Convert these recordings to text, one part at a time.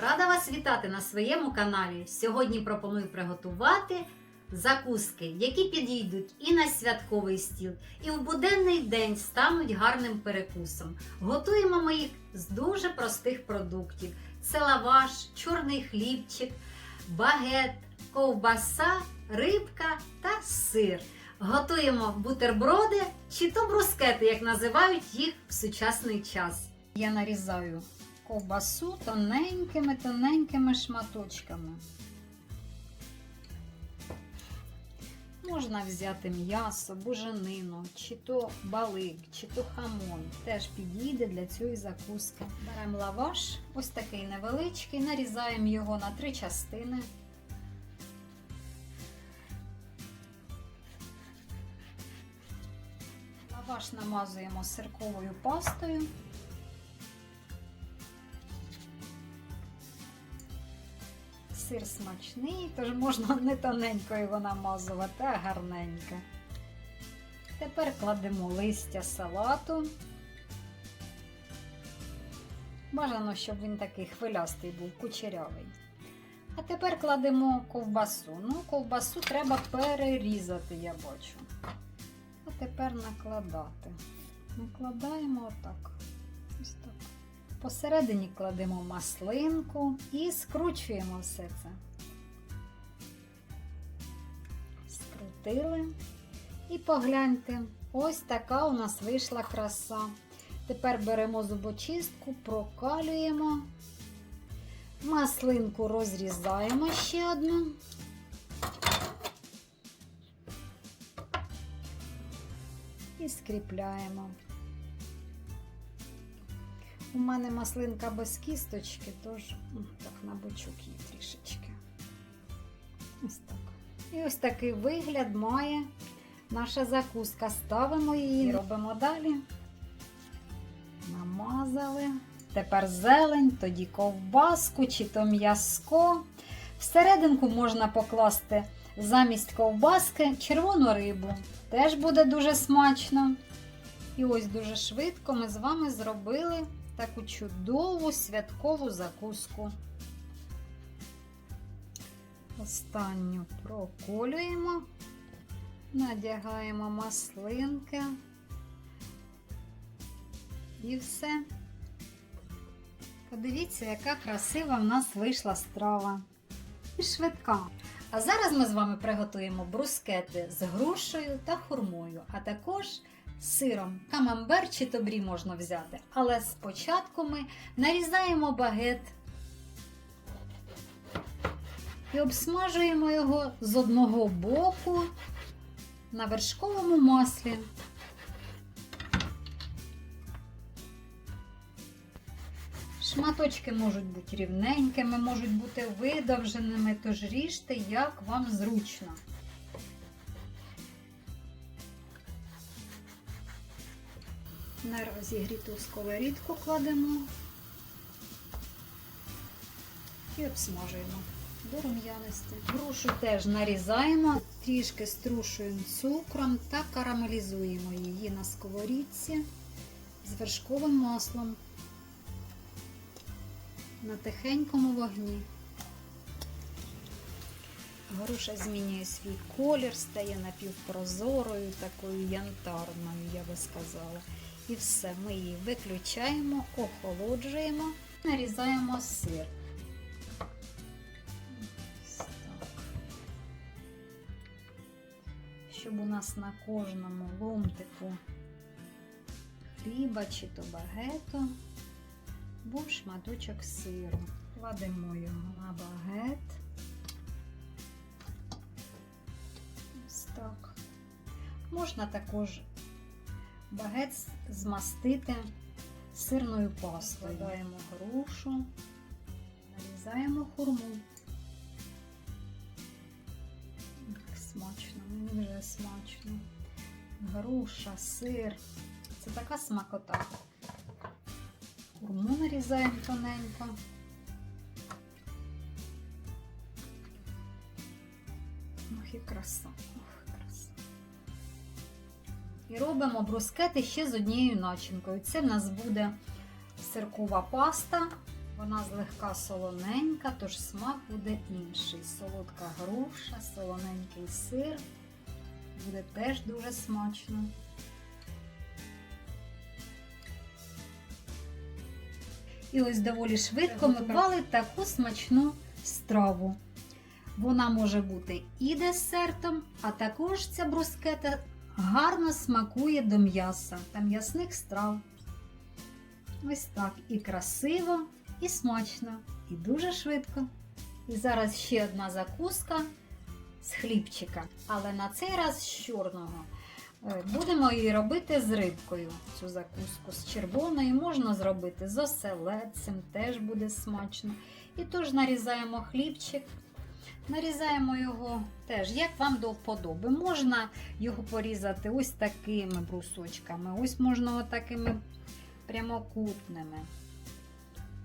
Рада вас вітати на своєму каналі. Сьогодні пропоную приготувати закуски, які підійдуть і на святковий стіл, і в буденний день стануть гарним перекусом. Готуємо ми їх з дуже простих продуктів: це лаваш, чорний хлібчик, багет, ковбаса, рибка та сир. Готуємо бутерброди чи то брускети, як називають їх в сучасний час. Я нарізаю ковбасу тоненькими-тоненькими шматочками. Можна взяти м'ясо, буженину, чи то балик, чи то хамон. Теж підійде для цієї закуски. Беремо лаваш, ось такий невеличкий, нарізаємо його на три частини. Лаваш намазуємо сирковою пастою. Сир смачний, тож можна не тоненько його намазувати, а гарненько. Тепер кладемо листя салату. Бажано, щоб він такий хвилястий був, кучерявий. А тепер кладемо ковбасу. Ну, ковбасу треба перерізати, я бачу. А тепер накладати. Накладаємо отак. Ось так. Посередині кладемо маслинку і скручуємо все це. Скрутили. І погляньте, ось така у нас вийшла краса. Тепер беремо зубочистку, прокалюємо, маслинку розрізаємо ще одну. І скріпляємо. У мене маслинка без кісточки, тож так на бочок її трішечки. Ось так. І ось такий вигляд має наша закуска. Ставимо її, робимо далі. Намазали. Тепер зелень, тоді ковбаску чи то м'язко. Всерединку можна покласти замість ковбаски червону рибу. Теж буде дуже смачно. І ось дуже швидко ми з вами зробили таку чудову святкову закуску. Останню проколюємо, надягаємо маслинки і все. Подивіться, яка красива в нас вийшла страва. І швидка. А зараз ми з вами приготуємо брускети з грушею та хурмою, а також сиром. Камамбер чи тобрі можна взяти. Але спочатку ми нарізаємо багет і обсмажуємо його з одного боку на вершковому маслі. Шматочки можуть бути рівненькими, можуть бути видовженими, тож ріжте, як вам зручно. На розігріту сковорідку кладемо і обсмажуємо до рум'яності. Грушу теж нарізаємо, трішки струшуємо цукром та карамелізуємо її на сковорідці з вершковим маслом на тихенькому вогні. Груша змінює свій колір, стає напівпрозорою, такою янтарною, я би сказала. І все, ми її виключаємо, охолоджуємо, нарізаємо сир. Щоб у нас на кожному ломтику хліба чи то багету був шматочок сиру. Кладемо його на багет. Можна також багет змастити сирною пастою. Додаємо грушу, нарізаємо хурму. Так смачно, мені вже смачно. Груша, сир. Це така смакота. Хурму нарізаємо тоненько. Ох, і. Краса. І робимо брускети ще з однією начинкою. Це в нас буде сиркова паста Вона злегка солоненька, тож смак буде інший. Солодка груша, солоненький сир. Буде теж дуже смачно. І ось доволі швидко ми приготували таку смачну страву. Вона може бути і десертом, а також ця брускета гарно смакує до м'яса та м'ясних страв. Ось так і красиво, і смачно, і дуже швидко. І зараз ще одна закуска з хлібчика, але на цей раз з чорного. Е, Будемо її робити з рибкою. Цю закуску з червоною можна зробити з оселедцем, теж буде смачно. І тож нарізаємо хлібчик, нарізаємо його теж, як вам до вподоби. Можна його порізати ось такими брусочками, ось можна отакими прямокутними.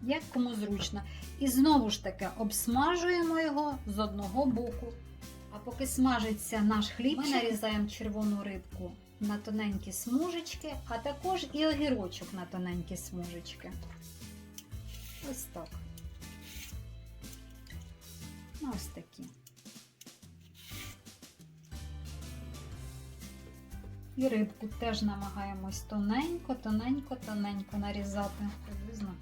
Як кому зручно. І знову ж таки обсмажуємо його з одного боку. А поки смажиться наш хлібчик, ми нарізаємо червону рибку на тоненькі смужечки, а також і огірочок на тоненькі смужечки. Ось так. Ось такі. І рибку теж намагаємось тоненько, тоненько, тоненько нарізати. Приблизно.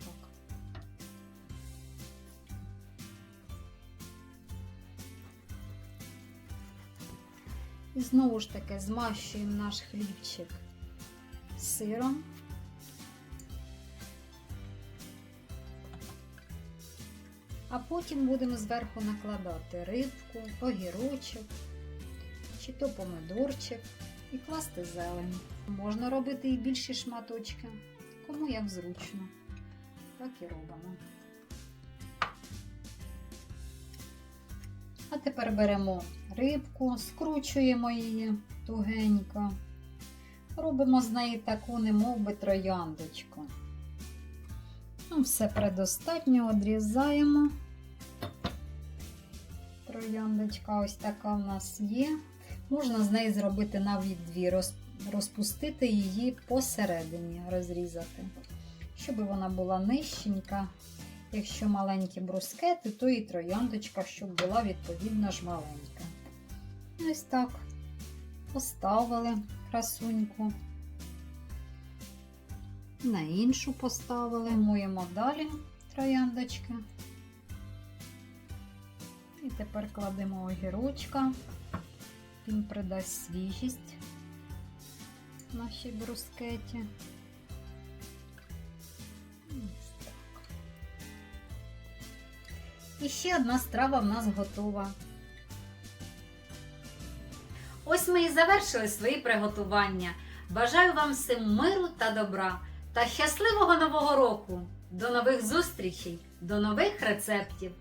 І знову ж таки змащуємо наш хлібчик сиром. А потім будемо зверху накладати рибку, огірочок, чи то помидорчик і класти зелень. Можна робити і більші шматочки, кому як зручно. Так і робимо. А тепер беремо рибку, скручуємо її тугенько. Робимо з неї таку, немов би трояндочку. Ну, все предостатньо одрізаємо. Трояндочка ось така в нас є. Можна з неї зробити навіть дві, розпустити її посередині, розрізати, щоб вона була нижченька. Якщо маленькі брускети, то і трояндочка, щоб була відповідно ж маленька. Ось так. Поставили красуньку. На іншу поставили. Муємо далі трояндочки. І тепер кладемо огірочка. Він придасть свіжість нашій брускеті. І ще одна страва в нас готова. Ось ми і завершили свої приготування. Бажаю вам всім миру та добра та щасливого нового року! До нових зустрічей, до нових рецептів!